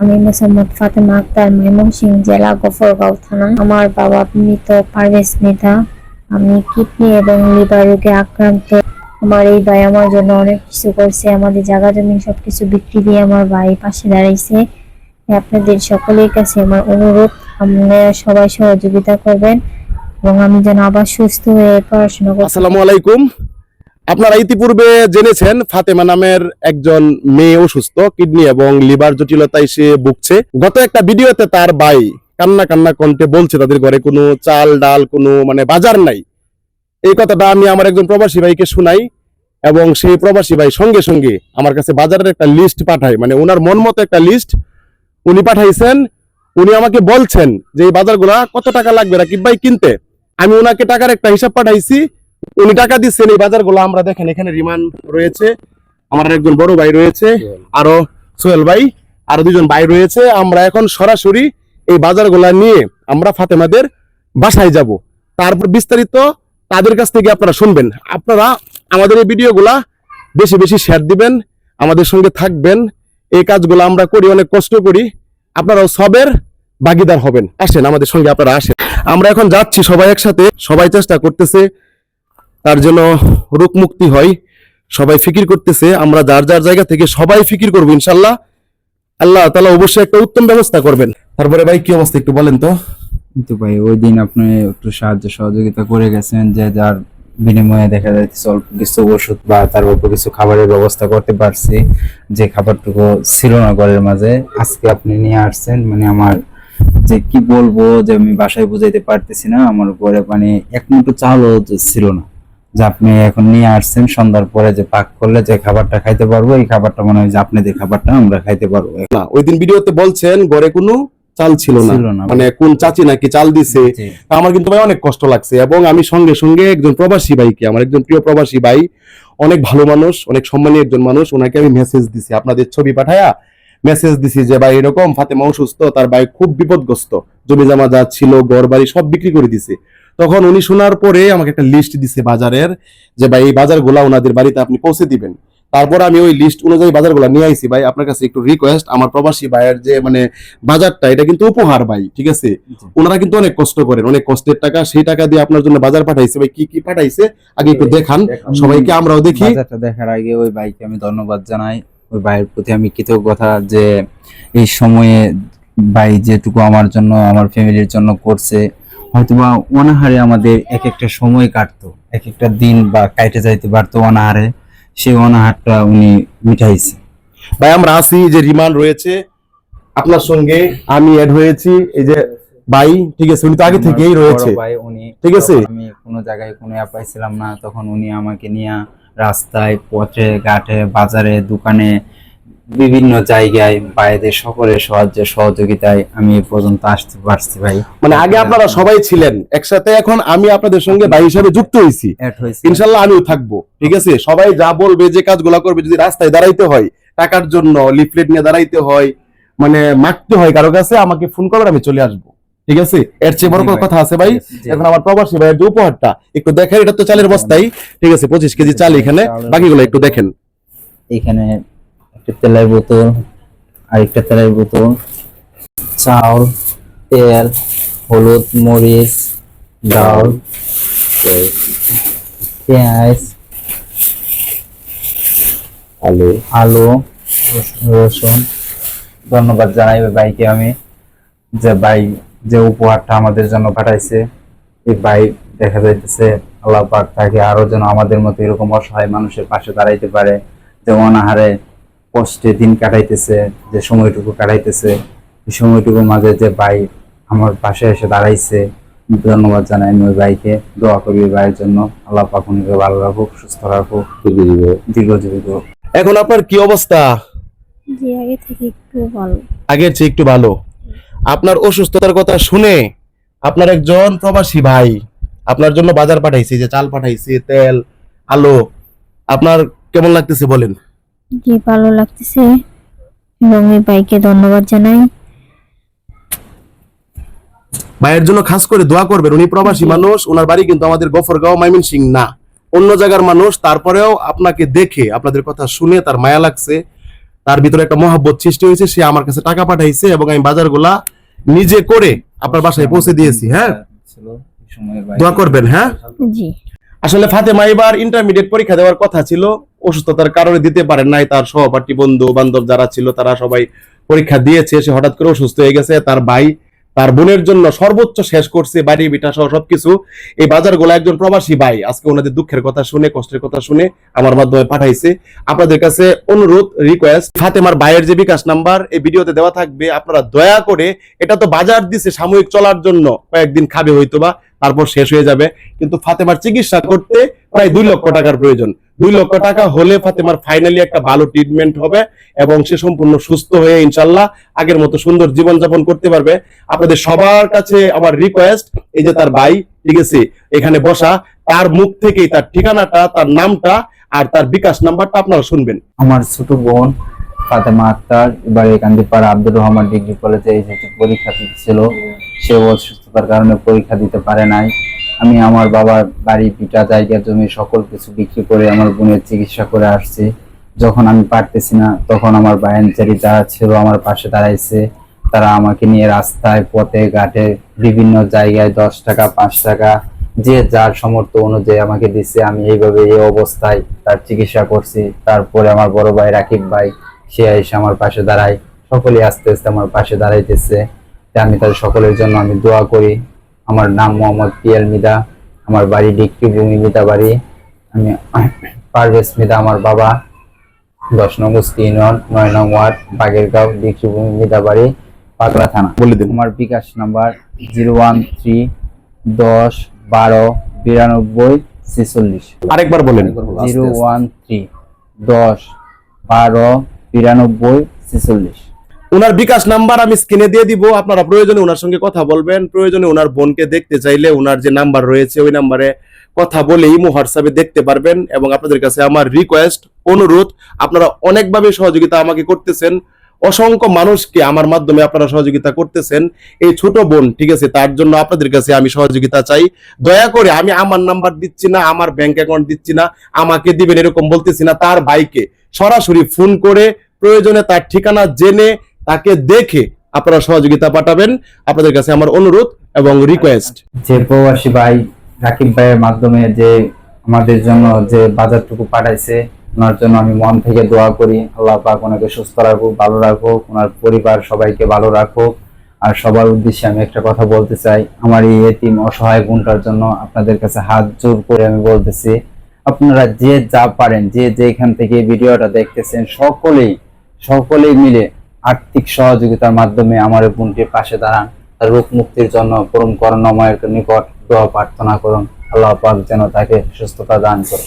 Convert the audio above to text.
আমি মোসাম্মদ ফাতেমা আক্তার ময়মনসিংহ জেলা গফরগাঁও থানা। আমার বাবা মৃত পারভেজ নেতা আমি কিডনি এবং লিভার রোগে আক্রান্ত। আমার এই ভাই আমার জন্য অনেক কিছু করছে। আমাদের জায়গা জমি সবকিছু বিক্রি দিয়ে আমার ভাই পাশে দাঁড়াইছে। আপনাদের সকলের কাছে আমার অনুরোধ, আপনারা সবাই সহযোগিতা করবেন এবং আমি যেন আবার সুস্থ হয়ে পড়াশোনা করতে আসসালামু আলাইকুম। আপনারা ইতিপূর্বে জেনেছেন, ফাতেমা নামের একজন মেয়ে অসুস্থ, কিডনি এবং লিভার জটিলতায় সে ভুগছে। গত একটা ভিডিওতে তার ভাই কান্না কান্না কণ্ঠে বলছে, তাদের ঘরে কোনো চাল, ডাল, কোনো মানে বাজার নাই। এই কথাটা আমি আমার একজন প্রবাসী ভাইকে শুনাই এবং সেই প্রবাসী ভাই সঙ্গে সঙ্গে আমার কাছে বাজারের একটা লিস্ট পাঠায়। মানে ওনার মন মতো একটা লিস্ট উনি পাঠাইছেন। উনি আমাকে বলছেন যে, এই বাজারগুলা কত টাকা লাগবে রাকিব ভাই কিনতে? আমি ওনাকে টাকার একটা হিসাব পাঠাইছি। উনি টাকা দিচ্ছেন এই বাজারগুলো, আমরা দেখেন এখানে রিমান রয়েছে, আমার একজন বড় ভাই রয়েছে, আরও সোহেল ভাই, আরও দুজন ভাই রয়েছে। আমরা এখন সরাসরি এই বাজারগুলা নিয়ে আমরা ফাতেমাদের বাসায় যাব। তারপর বিস্তারিত তাদের কাছ থেকে আপনারা শুনবেন। আপনারা আমাদের এই ভিডিওগুলা বেশি বেশি শেয়ার দিবেন, আমাদের সঙ্গে থাকবেন। এই কাজগুলো আমরা করি, অনেক কষ্ট করি। আপনারাও সবের ভাগিদার হবেন। আসেন, আমাদের সঙ্গে আপনারা আসেন। আমরা এখন যাচ্ছি সবাই একসাথে। সবাই চেষ্টা করতেছে তার জন্য রোগ মুক্তি হয়। সবাই ফিকির করতেছে আমরা যার যার জায়গা থেকে সবাই ফিকির করব ইনশাল্লাহ। আল্লাহ তালা অবশ্যই একটা উত্তম ব্যবস্থা করবেন। তারপরে ভাই কি অবস্থা একটু বলেন তো। কিন্তু ভাই ওই দিন আপনি একটু সাহায্য সহযোগিতা করে গেছেন যে যার বিনিময়ে দেখা যাচ্ছে অল্প কিছু ওষুধ বা তার অল্প কিছু খাবারের ব্যবস্থা করতে পারছি যে খাবারটুকু ছিল না ঘরের মাঝে আজকে আপনি নিয়ে আসছেন মানে আমার যে কি বলব যে আমি বাসায় বুঝাইতে পারতেছি না আমার ঘরে মানে এক মুঠো চালও ছিল না। যে আপনি এখন নিয়ে আসছেন সন্ধ্যার পরে যে পাক করলে যে খাবারটা খাইতে পারব এই খাবারটা মনে হয় যে আপনাদের খাবারটা আমরা খাইতে পারব। না ওই দিন ভিডিওতে বলছেন ঘরে কোনো চাল ছিল না। মানে কোন চাচি নাকি চাল দিছে। আমার কিন্তু ভাই অনেক কষ্ট লাগছে এবং আমি সঙ্গে সঙ্গে একজন প্রবাসী ভাইকে আমার একজন প্রিয় প্রবাসী ভাই অনেক ভালো মানুষ অনেক সম্মানী একজন মানুষ ওনাকে আমি মেসেজ দিছি। আপনাদের ছবি পাঠায়া মেসেজ দিছি যে ভাই এরকম ফাতেমা অসুস্থ তার ভাই খুব বিপদগ্রস্ত। জমি জামা যা ছিল ঘর বাড়ি সব বিক্রি করে দিছে। তখন উনি শোনার পরে আমাকে একটা লিস্ট দিছে বাজারের যে ভাই এই বাজারগুলা ওনাদের বাড়িতে আপনি পৌঁছে দিবেন। তারপর আমি ওই লিস্ট অনুযায়ী বাজারগুলো নিয়ে আইছি। ভাই আপনার কাছে একটু রিকোয়েস্ট আমার প্রবাসী ভাইয়ের যে মানে বাজারটা এটা কিন্তু উপহার ভাই ঠিক আছে? ওনারা কিন্তু অনেক কষ্ট করেন অনেক কষ্টের টাকা সেই টাকা দিয়ে আপনার জন্য বাজার পাঠাইছে। ভাই কি কি পাঠাইছে? আগে একটু দেখান সবাইকে আমরাও দেখি। বাজারটা দেখার আগে ওই ভাইকে আমি ধন্যবাদ জানাই। ওই ভাইয়ের প্রতি আমি কৃতজ্ঞতা যে এই সময়ে ভাই যেটুকু আমার জন্য আমার ফ্যামিলির জন্য করছে। হয়তোবা অনাহারে আমাদের এক একটা সময় কাটতো এক একটা দিন বা কাটে যাইতে পারতো অনাহারে সেই অনাহারটা উনি মিটাইছে ভাই আমরা আছি যে রিমান্ড রয়েছে আপনার সঙ্গে আমি অ্যাড হয়েছি এই যে ভাই ঠিক আছে উনি তো আগে থেকেই রয়েছে ভাই উনি ঠিক আছে? আমি কোনো জায়গায় কোনো অ্যাপ পাইছিলাম না তখন উনি আমাকে নিয়ে রাস্তায় পথে ঘাটে বাজারে দোকানে বিভিন্ন জায়গায় বাইরে সকলের সাহায্য সহযোগিতায় আমি এ পর্যন্ত আসতে পারছি ভাই। মানে আগে আপনারা সবাই ছিলেন একসাথে এখন আমি আপনাদের সঙ্গে ভাই হিসাবে যুক্ত হয়েছি ইনশাল্লাহ আমিও থাকব ঠিক আছে? সবাই যা বলবে যে কাজগুলো করবে যদি রাস্তায় দাঁড়াইতে হয় টাকার জন্য লিফলেট নিয়ে দাঁড়াইতে হয় মানে মারতে হয় কারও কাছে আমাকে ফোন করবেন আমি চলে আসব ঠিক আছে? এর চেয়ে বড়। কথা আছে ভাই? এখন আমার প্রবাসী ভাইয়ের যে উপহারটা একটু দেখেন এটা তো চালের বস্তাই ঠিক আছে? পঁচিশ কেজি চাল এখানে বাকিগুলো একটু দেখেন। এখানে একটা তেলের বোতল, আরেকটা তেলের বোতল। চাউল, তেল, হলুদ, মরিচ, ডাল পেঁয়াজ, আলু আলু, রসুন। ধন্যবাদ জানাই ভাইকে আমি যে ভাই যে উপহারটা আমাদের জন্য পাঠাইছে। এই ভাই দেখা যাইতেছে, আল্লাহ পাক তাকে আরও যেন আমাদের মতো এরকম অসহায় মানুষের পাশে দাঁড়াইতে পারে, যে অনাহারে কষ্টে দিন কাটাইতেছে যে সময়টুকু কাটাইতেছে এই সময়টুকুর মাঝে যে ভাই আমার পাশে এসে দাঁড়াইছে ধন্যবাদ জানাই আমি ওই ভাইকে দোয়া করি ভাইয়ের জন্য। আল্লাহ পাক উনিকে ভালো রাখুক সুস্থ রাখুক। দীর্ঘজীবী করুক এখন আপনার কি অবস্থা? জি আগে থেকে একটু ভালো। আগের চেয়ে একটু ভালো। আপনার অসুস্থতার কথা শুনে আপনার একজন প্রবাসী ভাই আপনার জন্য বাজার পাঠাইছে যে চাল পাঠাইছে তেল আলু আপনার কেমন লাগতেছে বলেন? জি ভালো লাগতেছে। এবং এই ভাইকে ধন্যবাদ জানাই। ভাইয়ের জন্য খাস করে দোয়া করবেন উনি প্রবাসী মানুষ ওনার বাড়ি কিন্তু আমাদের গফরগাঁও ময়মনসিং না। অন্য জায়গার মানুষ তারপরেও আপনাকে দেখে আপনাদের কথা শুনে তার মায়া লাগছে তার ভিতরে একটা মহাব্বত সৃষ্টি হয়েছে সে আমার কাছে টাকা পাঠাইছে এবং আমি বাজারগুলা নিজে করে আপনার বাসায় পৌঁছে দিয়েছি হ্যাঁ? ছিল এই সময় ভাই দোয়া করবেন হ্যাঁ? আসলে ফাতেমা এবার ইন্টারমিডিয়েট পরীক্ষা দেওয়ার কথা ছিল অসুস্থতার কারণে দিতে পারেন নাই। তার সহপাঠী বন্ধু বান্ধব যারা ছিল, তারা সবাই পরীক্ষা দিয়েছে। সে হঠাৎ করে অসুস্থ হয়ে গেছে। তার ভাই, তার বোনের জন্য সর্বোচ্চ শেষ করছে বাড়ি বিটা সহ সবকিছু। এই বাজারগুলো একজন প্রবাসী ভাই আজকে ওনাদের দুঃখের কথা শুনে, কষ্টের কথা শুনে আমার মাধ্যমে পাঠাইছে। আপনাদের কাছে অনুরোধ রিকোয়েস্ট ফাতেমার ভাইয়ের যে বিকাশ নাম্বার, এই ভিডিওতে দেওয়া থাকবে। আপনারা দয়া করে, এটা তো বাজার দিছে সাময়িক চলার জন্য। কয়েকদিন খাবে হয়তো বা তারপর শেষ হয়ে যাবে। কিন্তু ফাতেমার চিকিৎসা করতে প্রায় দুই লক্ষ টাকার প্রয়োজন। দুই লক্ষ টাকা হলে ফাতেমার ফাইনালি একটা ভালো ট্রিটমেন্ট হবে এবং সে সম্পূর্ণ সুস্থ হয়ে ইনশাল্লাহ আগের মতো সুন্দর জীবন যাপন করতে পারবে। আপনাদের সবার কাছে আমার রিকোয়েস্ট এই যে তার ভাই, ঠিক আছে, এখানে বসা, তার মুখ থেকেই তার ঠিকানাটা, তার নামটা আর তার বিকাশ নাম্বারটা আপনারা শুনবেন। আমার ছোট বোন ফাতেমা আক্তার, এবারে কান্দিপাড়া আব্দুর রহমান ডিগ্রি কলেজে এসেছে পরীক্ষা দিচ্ছিল। সে অসুস্থতার কারণে পরীক্ষা দিতে পারে নাই। আমি আমার বাবার বাড়ি পিটা জায়গা, জমি সকল কিছু বিক্রি করে আমার বোনের চিকিৎসা করে আসছি। যখন আমি পারতেছি না, তখন আমার বায়ানচারি যারা ছিল আমার পাশে দাঁড়াইছে। তারা আমাকে নিয়ে রাস্তায়, পথে, ঘাটে, বিভিন্ন জায়গায় দশ টাকা, পাঁচ টাকা, যে যার সামর্থ্য অনুযায়ী আমাকে দিচ্ছে আমি এইভাবে এই অবস্থায় তার চিকিৎসা করছি। তারপরে আমার বড় ভাই রাকিব ভাই, সে এসে আমার পাশে দাঁড়ায়। সকলেই আস্তে আস্তে আমার পাশে দাঁড়াইতেছে। আমি তার সকলের জন্য আমি দোয়া করি। আমার নাম মোহাম্মদ পিয়াল মিদা আমার বাড়ি ডিক্রি ভূমি মিদা বাড়ি। আমি পারভেজ মিদা আমার বাবা দশ নং বস্তি ইউনিয়ন নয় নং ওয়ার্ড বাগেরগাঁও ডিক্রি ভূমি মিদা বাড়ি পাগলা থানা। বলে দিন। আমার bKash number zero one three দশ বারো বিরানব্বই ছেচল্লিশ। আরেকবার বলেন। জিরো ওয়ান থ্রি দশ বারো বিরানব্বই ছেচল্লিশ। ওনার বিকাশ নাম্বার আমি স্ক্রিনে দিয়ে দিব, আপনারা প্রয়োজনে ওনার সঙ্গে কথা বলবেন, প্রয়োজনে ওনার বোনকে দেখতে চাইলে ওনার যে নাম্বার রয়েছে, ওই নাম্বারে কথা বলে ইমো হোয়াটসঅ্যাপে দেখতে পারবেন এবং আপনাদের কাছে আমার রিকোয়েস্ট অনুরোধ, আপনারা অনেকভাবে সহযোগিতা আমাকে করতেছেন। অসংখ্য মানুষকে আমার মাধ্যমে আপনারা সহযোগিতা করতেছেন। এই ছোট বোন, ঠিক আছে, তার জন্য আপনাদের কাছে আমি সহযোগিতা চাই। দয়া করে আমি আমার নাম্বার দিচ্ছি না, আমার ব্যাংক অ্যাকাউন্ট দিচ্ছি না, আমাকে দিবেন এরকম বলতেছি না, তার ভাইকে সরাসরি ফোন করে প্রয়োজনে তার ঠিকানা জেনে তাকে দেখে আপনারা সহযোগিতা পাঠাবেন। আপনাদের কাছে আমার অনুরোধ এবং রিকোয়েস্ট যে প্রবাসী ভাই রাকিব ভাইয়ের মাধ্যমে যে আমাদের জন্য যে বাজারটুকু পাঠাইছে, ওনার জন্য আমি মন থেকে দোয়া করি। আল্লাহ পাক ওনাকে সুস্থ রাখুক, ভালো রাখুক, ওনার পরিবার সবাইকে ভালো রাখুক। আর সবার উদ্দেশ্যে আমি একটা কথা বলতে চাই, আমার এই এতিম অসহায় গুণটার জন্য আপনাদের কাছে হাত জোর করে আমি বলতেছি, আপনারা যে যা পারেন, যে যেখান থেকে ভিডিওটা দেখতেছেন, সকলেই সকলেই মিলে আর্থিক সহযোগিতার মাধ্যমে আমার বোনটির পাশে দাঁড়ান। তার রোগ মুক্তির জন্য পরম করুণাময়ের নিকট দোয়া প্রার্থনা করুন। আল্লাহ পাক যেন তাকে সুস্থতা দান করে